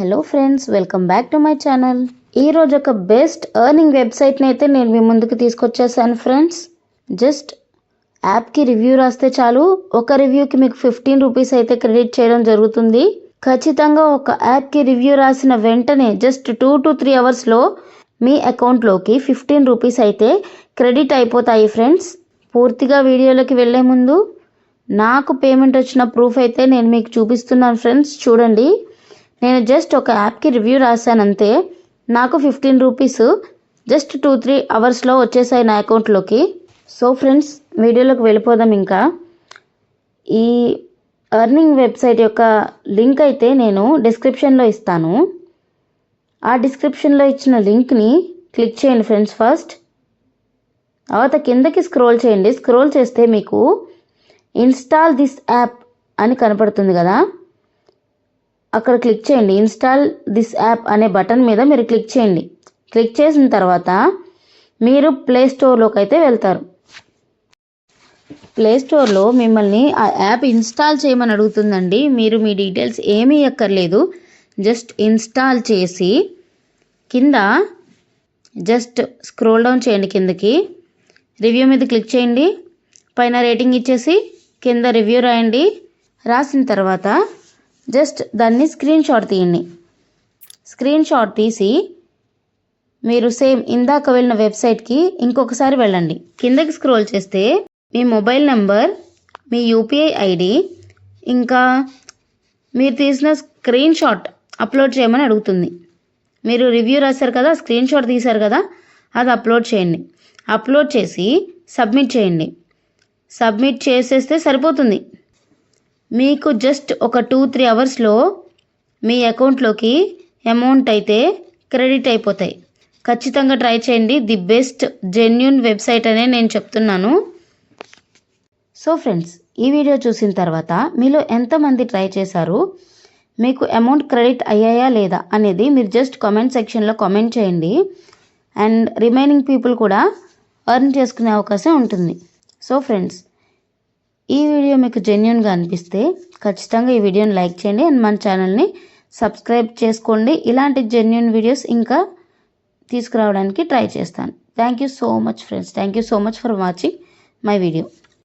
Hello friends welcome back to my channel ఈరోజు ఒక best earning వెబ్సైట్ని అయితే నేను మీ ముందుకు తీసుకొచ్చేసాను ఫ్రెండ్స్ జస్ట్ యాప్కి రివ్యూ రాస్తే చాలు. ఒక రివ్యూకి మీకు ఫిఫ్టీన్ రూపీస్ అయితే క్రెడిట్ చేయడం జరుగుతుంది. ఖచ్చితంగా ఒక యాప్కి రివ్యూ రాసిన వెంటనే జస్ట్ టూ టు త్రీ అవర్స్లో మీ అకౌంట్లోకి ఫిఫ్టీన్ రూపీస్ అయితే క్రెడిట్ అయిపోతాయి ఫ్రెండ్స్ పూర్తిగా వీడియోలోకి వెళ్ళే ముందు నాకు పేమెంట్ వచ్చిన ప్రూఫ్ అయితే నేను మీకు చూపిస్తున్నాను ఫ్రెండ్స్ చూడండి. నేను జస్ట్ ఒక యాప్కి రివ్యూ రాశానంతే నాకు fifteen rupees just two three అవర్స్లో వచ్చేసాయి నా అకౌంట్లోకి. సో ఫ్రెండ్స్ వీడియోలోకి వెళ్ళిపోదాం ఇంకా. ఈ ఎర్నింగ్ వెబ్సైట్ యొక్క లింక్ అయితే నేను డిస్క్రిప్షన్లో ఇస్తాను. ఆ డిస్క్రిప్షన్లో ఇచ్చిన లింక్ని క్లిక్ చేయండి ఫ్రెండ్స్ ఫస్ట్ తర్వాత కిందకి స్క్రోల్ చేయండి. స్క్రోల్ చేస్తే మీకు ఇన్స్టాల్ దిస్ యాప్ అని కనపడుతుంది కదా. అక్కడ క్లిక్ చేయండి. ఇన్స్టాల్ దిస్ యాప్ అనే బటన్ మీద మీరు క్లిక్ చేయండి. క్లిక్ చేసిన తర్వాత మీరు ప్లే స్టోర్లోకి అయితే వెళ్తారు. ప్లే స్టోర్లో మిమ్మల్ని ఆ యాప్ ఇన్స్టాల్ చేయమని అడుగుతుందండి. మీరు మీ డీటెయిల్స్ ఏమీ ఎక్కర్లేదు. జస్ట్ ఇన్స్టాల్ చేసి కింద జస్ట్ స్క్రోల్ డౌన్ చేయండి కిందకి. రివ్యూ మీద క్లిక్ చేయండి. పైన రేటింగ్ ఇచ్చేసి కింద రివ్యూ రాయండి. రాసిన తర్వాత జస్ట్ దాన్ని స్క్రీన్ షాట్ తీయండి. స్క్రీన్ షాట్ తీసి మీరు సేమ్ ఇందాక వెళ్ళిన వెబ్సైట్కి ఇంకొకసారి వెళ్ళండి. కిందకి స్క్రోల్ చేస్తే మీ మొబైల్ నెంబర్ మీ యూపీఐ ఐడి ఇంకా మీరు తీసిన స్క్రీన్ షాట్ అప్లోడ్ చేయమని అడుగుతుంది. మీరు రివ్యూ రాశారు కదా స్క్రీన్ షాట్ తీశారు కదా అది అప్లోడ్ చేయండి. అప్లోడ్ చేసి సబ్మిట్ చేయండి. సబ్మిట్ చేసేస్తే సరిపోతుంది. మీకు జస్ట్ ఒక టూ త్రీ అవర్స్లో మీ అకౌంట్లోకి అమౌంట్ అయితే క్రెడిట్ అయిపోతాయి. ఖచ్చితంగా ట్రై చేయండి. ది బెస్ట్ జెన్యున్ వెబ్సైట్ అనే నేను చెప్తున్నాను. సో ఫ్రెండ్స్ ఈ వీడియో చూసిన తర్వాత మీలో ఎంతమంది ట్రై చేశారు? మీకు అమౌంట్ క్రెడిట్ అయ్యాయా లేదా అనేది మీరు జస్ట్ కామెంట్ సెక్షన్లో కామెంట్ చేయండి. అండ్ రిమైనింగ్ పీపుల్ కూడా అర్న్ చేసుకునే అవకాశం ఉంటుంది. సో ఫ్రెండ్స్ ఈ వీడియో మీకు జెన్యున్గా అనిపిస్తే ఖచ్చితంగా ఈ వీడియోని లైక్ చేయండి అండ్ మన ఛానల్ని సబ్స్క్రైబ్ చేసుకోండి. ఇలాంటి జెన్యున్ వీడియోస్ ఇంకా తీసుకురావడానికి ట్రై చేస్తాను. Thank you so much friends thank you so much for watching my video